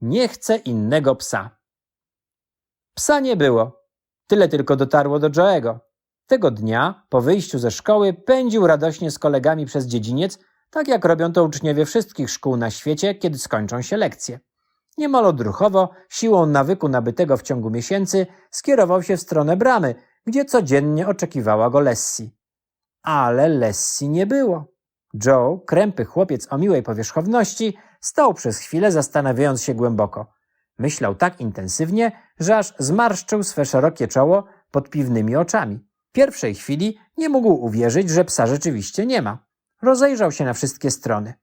Nie chcę innego psa. Psa nie było. Tyle tylko dotarło do Joego. Tego dnia, po wyjściu ze szkoły, pędził radośnie z kolegami przez dziedziniec, tak jak robią to uczniowie wszystkich szkół na świecie, kiedy skończą się lekcje. Niemal odruchowo, siłą nawyku nabytego w ciągu miesięcy, skierował się w stronę bramy, gdzie codziennie oczekiwała go Lessie. Ale Lessie nie było. Joe, krępy chłopiec o miłej powierzchowności, stał przez chwilę zastanawiając się głęboko. Myślał tak intensywnie, że aż zmarszczył swe szerokie czoło pod piwnymi oczami. W pierwszej chwili nie mógł uwierzyć, że psa rzeczywiście nie ma. Rozejrzał się na wszystkie strony.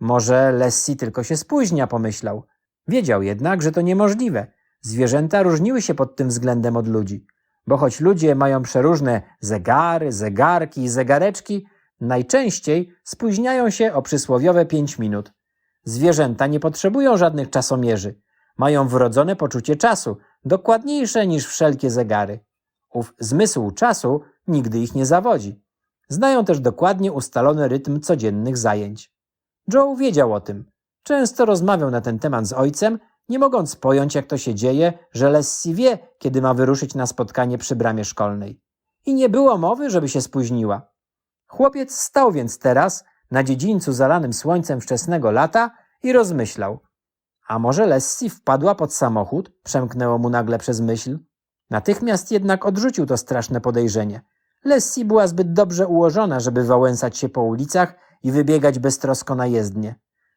Może Lessie tylko się spóźnia, pomyślał. Wiedział jednak, że to niemożliwe. Zwierzęta różniły się pod tym względem od ludzi. Bo choć ludzie mają przeróżne zegary, zegarki i zegareczki, najczęściej spóźniają się o przysłowiowe pięć minut. Zwierzęta nie potrzebują żadnych czasomierzy. Mają wrodzone poczucie czasu, dokładniejsze niż wszelkie zegary. Ów zmysł czasu nigdy ich nie zawodzi. Znają też dokładnie ustalony rytm codziennych zajęć. Joe wiedział o tym. Często rozmawiał na ten temat z ojcem, nie mogąc pojąć, jak to się dzieje, że Lessie wie, kiedy ma wyruszyć na spotkanie przy bramie szkolnej. I nie było mowy, żeby się spóźniła. Chłopiec stał więc teraz na dziedzińcu zalanym słońcem wczesnego lata i rozmyślał. A może Lessie wpadła pod samochód? Przemknęło mu nagle przez myśl. Natychmiast jednak odrzucił to straszne podejrzenie. Lessie była zbyt dobrze ułożona, żeby wałęsać się po ulicach i wybiegać beztrosko na jezdnię.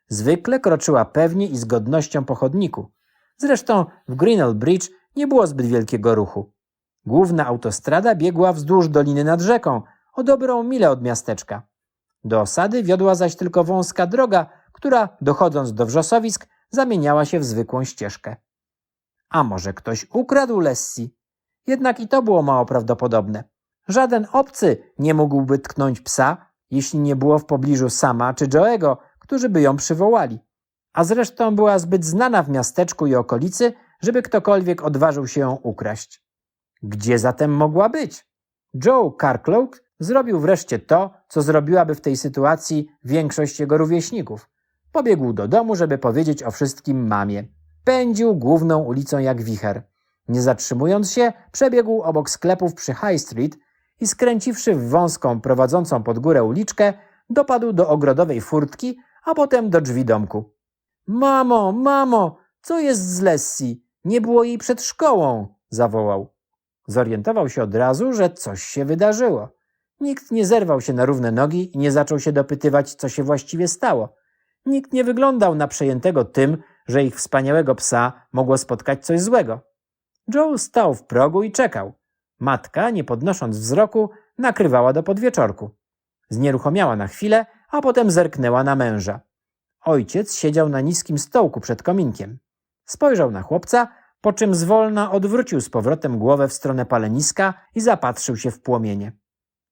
Zwykle kroczyła pewnie i z godnością po chodniku. Zresztą w Greenell Bridge nie było zbyt wielkiego ruchu. Główna autostrada biegła wzdłuż doliny nad rzeką, o dobrą milę od miasteczka. Do osady wiodła zaś tylko wąska droga, która, dochodząc do wrzosowisk, zamieniała się w zwykłą ścieżkę. A może ktoś ukradł Lessie? Jednak i to było mało prawdopodobne. Żaden obcy nie mógłby tknąć psa, jeśli nie było w pobliżu sama czy Joego, którzy by ją przywołali. A zresztą była zbyt znana w miasteczku i okolicy, żeby ktokolwiek odważył się ją ukraść. Gdzie zatem mogła być? Joe Carcloak zrobił wreszcie to, co zrobiłaby w tej sytuacji większość jego rówieśników. Pobiegł do domu, żeby powiedzieć o wszystkim mamie. Pędził główną ulicą jak wicher. Nie zatrzymując się, przebiegł obok sklepów przy High Street i skręciwszy w wąską, prowadzącą pod górę uliczkę, dopadł do ogrodowej furtki, a potem do drzwi domku. Mamo, mamo, co jest z Lessie? Nie było jej przed szkołą, zawołał. Zorientował się od razu, że coś się wydarzyło. Nikt nie zerwał się na równe nogi i nie zaczął się dopytywać, co się właściwie stało. Nikt nie wyglądał na przejętego tym, że ich wspaniałego psa mogło spotkać coś złego. Joe stał w progu i czekał. Matka, nie podnosząc wzroku, nakrywała do podwieczorku. Znieruchomiała na chwilę, a potem zerknęła na męża. Ojciec siedział na niskim stołku przed kominkiem. Spojrzał na chłopca, po czym zwolna odwrócił z powrotem głowę w stronę paleniska i zapatrzył się w płomienie.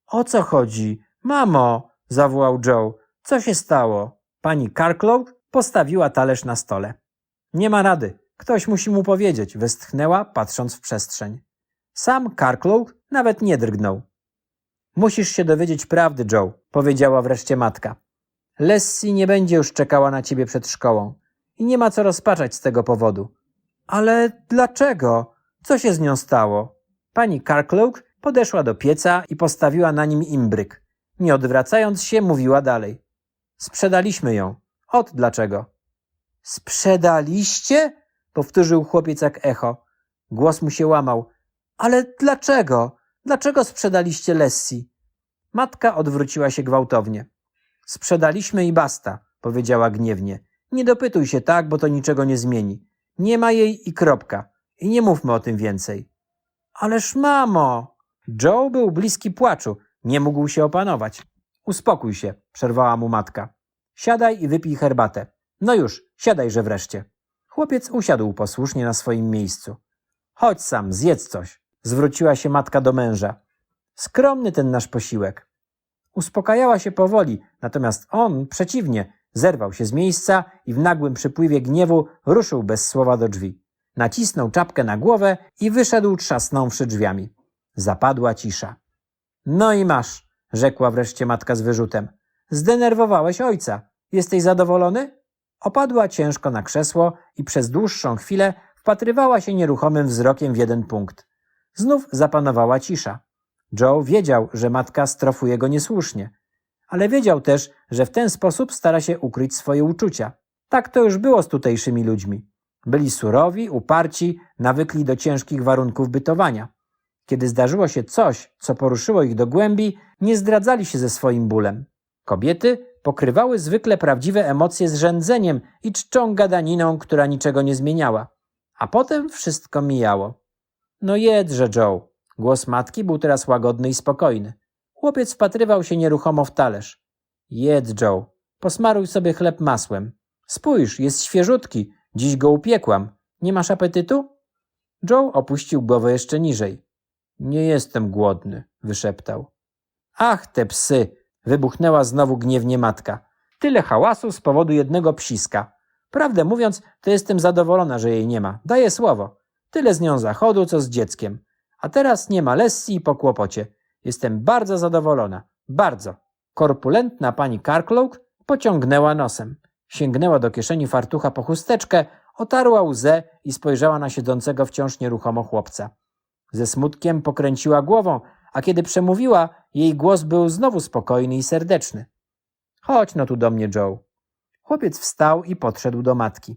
O co chodzi? Mamo! zawołał Joe. Co się stało? Pani Carclough postawiła talerz na stole. Nie ma rady. Ktoś musi mu powiedzieć, westchnęła, patrząc w przestrzeń. Sam Carclough nawet nie drgnął. Musisz się dowiedzieć prawdy, Joe, powiedziała wreszcie matka. Lessie nie będzie już czekała na ciebie przed szkołą i nie ma co rozpaczać z tego powodu. Ale dlaczego? Co się z nią stało? Pani Carclough podeszła do pieca i postawiła na nim imbryk. Nie odwracając się, mówiła dalej. Sprzedaliśmy ją. Ot dlaczego. Sprzedaliście? Powtórzył chłopiec jak echo. Głos mu się łamał. Ale dlaczego? Dlaczego sprzedaliście Lessie? Matka odwróciła się gwałtownie. Sprzedaliśmy i basta, powiedziała gniewnie. Nie dopytuj się tak, bo to niczego nie zmieni. Nie ma jej i kropka. I nie mówmy o tym więcej. Ależ mamo! Joe był bliski płaczu. Nie mógł się opanować. Uspokój się, przerwała mu matka. Siadaj i wypij herbatę. No już, siadajże wreszcie. Chłopiec usiadł posłusznie na swoim miejscu. Chodź sam, zjedz coś, zwróciła się matka do męża. Skromny ten nasz posiłek. Uspokajała się powoli, natomiast on, przeciwnie, zerwał się z miejsca i w nagłym przypływie gniewu ruszył bez słowa do drzwi. Nacisnął czapkę na głowę i wyszedł trzasnąwszy drzwiami. Zapadła cisza. No i masz, rzekła wreszcie matka z wyrzutem. Zdenerwowałeś ojca. Jesteś zadowolony? Opadła ciężko na krzesło i przez dłuższą chwilę wpatrywała się nieruchomym wzrokiem w jeden punkt. Znów zapanowała cisza. Joe wiedział, że matka strofuje go niesłusznie, ale wiedział też, że w ten sposób stara się ukryć swoje uczucia. Tak to już było z tutejszymi ludźmi. Byli surowi, uparci, nawykli do ciężkich warunków bytowania. Kiedy zdarzyło się coś, co poruszyło ich do głębi, nie zdradzali się ze swoim bólem. Kobiety pokrywały zwykle prawdziwe emocje zrzędzeniem i czczą gadaniną, która niczego nie zmieniała. A potem wszystko mijało. No jedźże, Joe. Głos matki był teraz łagodny i spokojny. Chłopiec wpatrywał się nieruchomo w talerz. Jedz, Joe. Posmaruj sobie chleb masłem. Spójrz, jest świeżutki. Dziś go upiekłam. Nie masz apetytu? Joe opuścił głowę jeszcze niżej. Nie jestem głodny, wyszeptał. Ach, te psy! Wybuchnęła znowu gniewnie matka. Tyle hałasu z powodu jednego psiska. Prawdę mówiąc, to jestem zadowolona, że jej nie ma. Daję słowo. Tyle z nią zachodu, co z dzieckiem. A teraz nie ma lesji po kłopocie. Jestem bardzo zadowolona. Bardzo. Korpulentna pani Carcloak pociągnęła nosem. Sięgnęła do kieszeni fartucha po chusteczkę, otarła łzę i spojrzała na siedzącego wciąż nieruchomo chłopca. Ze smutkiem pokręciła głową, a kiedy przemówiła, jej głos był znowu spokojny i serdeczny. Chodź no tu do mnie, Joe. Chłopiec wstał i podszedł do matki.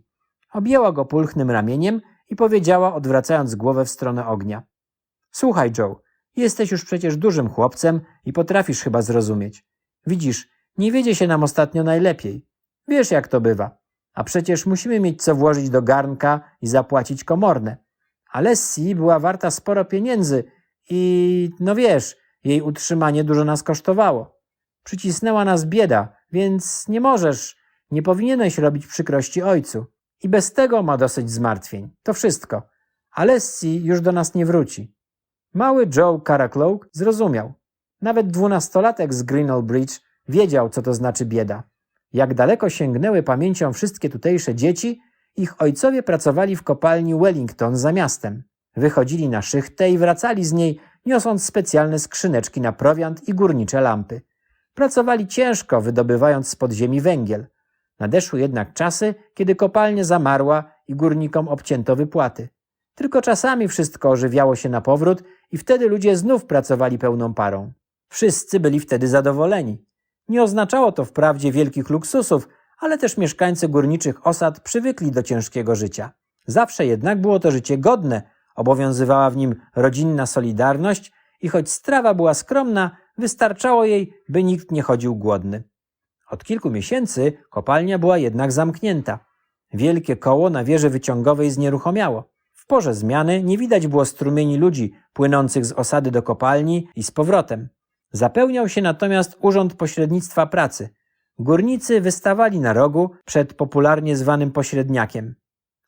Objęła go pulchnym ramieniem i powiedziała, odwracając głowę w stronę ognia. Słuchaj, Joe, jesteś już przecież dużym chłopcem i potrafisz chyba zrozumieć. Widzisz, nie wiedzie się nam ostatnio najlepiej. Wiesz, jak to bywa. A przecież musimy mieć co włożyć do garnka i zapłacić komorne. A Lessie była warta sporo pieniędzy i, no wiesz, jej utrzymanie dużo nas kosztowało. Przycisnęła nas bieda, więc nie możesz, nie powinieneś robić przykrości ojcu. I bez tego ma dosyć zmartwień. To wszystko. A Lessie już do nas nie wróci. Mały Joe Caracloak zrozumiał. Nawet dwunastolatek z Greenall Bridge wiedział, co to znaczy bieda. Jak daleko sięgnęły pamięcią wszystkie tutejsze dzieci, ich ojcowie pracowali w kopalni Wellington za miastem. Wychodzili na szychtę i wracali z niej, niosąc specjalne skrzyneczki na prowiant i górnicze lampy. Pracowali ciężko, wydobywając z podziemi węgiel. Nadeszły jednak czasy, kiedy kopalnia zamarła i górnikom obcięto wypłaty. Tylko czasami wszystko ożywiało się na powrót i wtedy ludzie znów pracowali pełną parą. Wszyscy byli wtedy zadowoleni. Nie oznaczało to wprawdzie wielkich luksusów, ale też mieszkańcy górniczych osad przywykli do ciężkiego życia. Zawsze jednak było to życie godne, obowiązywała w nim rodzinna solidarność i choć strawa była skromna, wystarczało jej, by nikt nie chodził głodny. Od kilku miesięcy kopalnia była jednak zamknięta. Wielkie koło na wieży wyciągowej znieruchomiało. W porze zmiany nie widać było strumieni ludzi płynących z osady do kopalni i z powrotem. Zapełniał się natomiast Urząd Pośrednictwa Pracy. Górnicy wystawali na rogu przed popularnie zwanym pośredniakiem.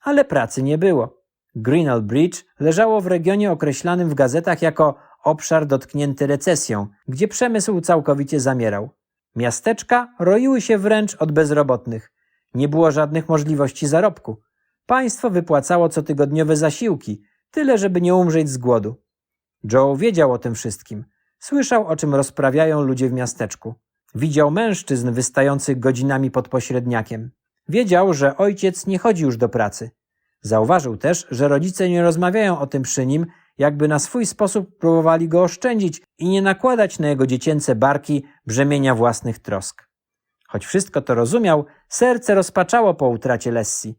Ale pracy nie było. Greenall Bridge leżało w regionie określanym w gazetach jako obszar dotknięty recesją, gdzie przemysł całkowicie zamierał. Miasteczka roiły się wręcz od bezrobotnych. Nie było żadnych możliwości zarobku. Państwo wypłacało cotygodniowe zasiłki, tyle żeby nie umrzeć z głodu. Joe wiedział o tym wszystkim. Słyszał, o czym rozprawiają ludzie w miasteczku. Widział mężczyzn wystających godzinami pod pośredniakiem. Wiedział, że ojciec nie chodzi już do pracy. Zauważył też, że rodzice nie rozmawiają o tym przy nim, jakby na swój sposób próbowali go oszczędzić i nie nakładać na jego dziecięce barki brzemienia własnych trosk. Choć wszystko to rozumiał, serce rozpaczało po utracie Lessi.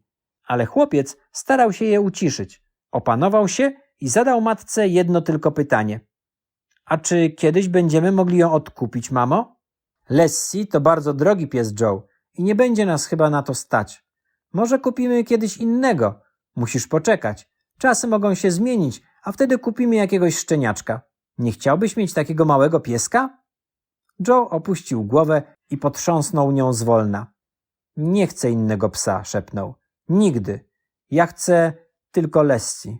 Ale chłopiec starał się je uciszyć. Opanował się i zadał matce jedno tylko pytanie. A czy kiedyś będziemy mogli ją odkupić, mamo? Lessie to bardzo drogi pies Joe i nie będzie nas chyba na to stać. Może kupimy kiedyś innego. Musisz poczekać. Czasy mogą się zmienić, a wtedy kupimy jakiegoś szczeniaczka. Nie chciałbyś mieć takiego małego pieska? Joe opuścił głowę i potrząsnął nią zwolna. Nie chcę innego psa, szepnął. Nigdy. Ja chcę tylko Lessie.